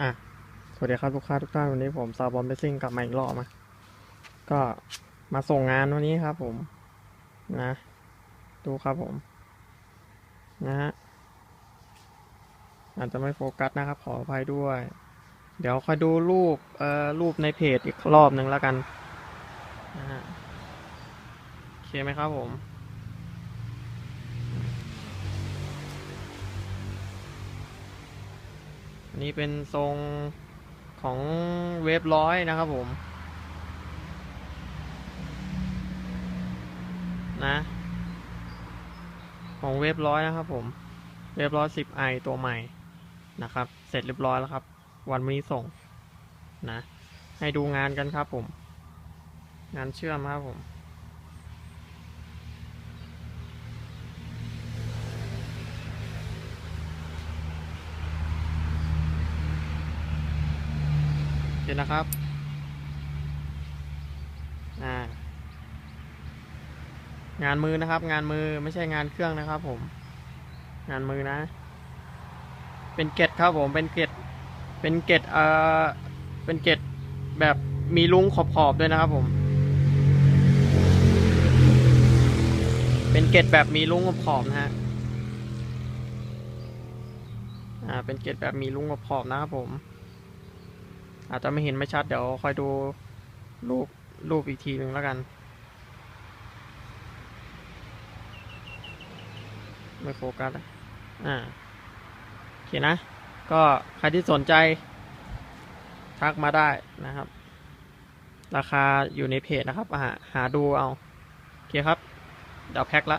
อะ สวัสดีครับลูกค้าทุกท่านวันนี้ผมซาบอมเบสซิ่งกลับมาอีกรอบมา ก็มาส่งงานวันนี้ครับ ผม นะ ดูครับผม นะฮะ อาจจะไม่โฟกัสนะครับ ขออภัยด้วย เดี๋ยวคอยดูรูป เอ่อ รูปในเพจอีกรอบหนึ่งแล้วกัน นะฮะ โอเคไหมครับผม นนี้เป็นทรงของเวฟร้อยนะครับผมนะ ของเวฟร้อยนะครับผมเวฟร้อยสิบไอตัวใหม่นะครับ เสร็จเรียบร้อยแล้วครับ วันนี้ส่งนะ ให้ดูงานกันครับผม งานเชื่อมครับผม โอเคนะครับงานมือนะครับ งานมือไม่ใช่งานเครื่องนะครับ ผม งานมือนะ เป็นเกตครับผมเป็นเกตเป็นเกตเอ่อเป็นเกตแบบมีลุงขอบๆด้วยนะครับผม เป็นเกตแบบมีลุงขอบๆนะฮะอ่าเป็นเกตแบบมีลุงขอบๆนะครับผม อาจจะไม่เห็นไม่ชัดเดี๋ยวคอยดูรูปรูปอีกทีหนึ่งแล้วกัน ไม่โฟกัสอะอ่าโอเคนะ ก็ใครที่สนใจ ทักมาได้นะครับ ราคาอยู่ในเพจนะครับหาหาดูเอา โอเคครับ เดี๋ยวแพ็คละ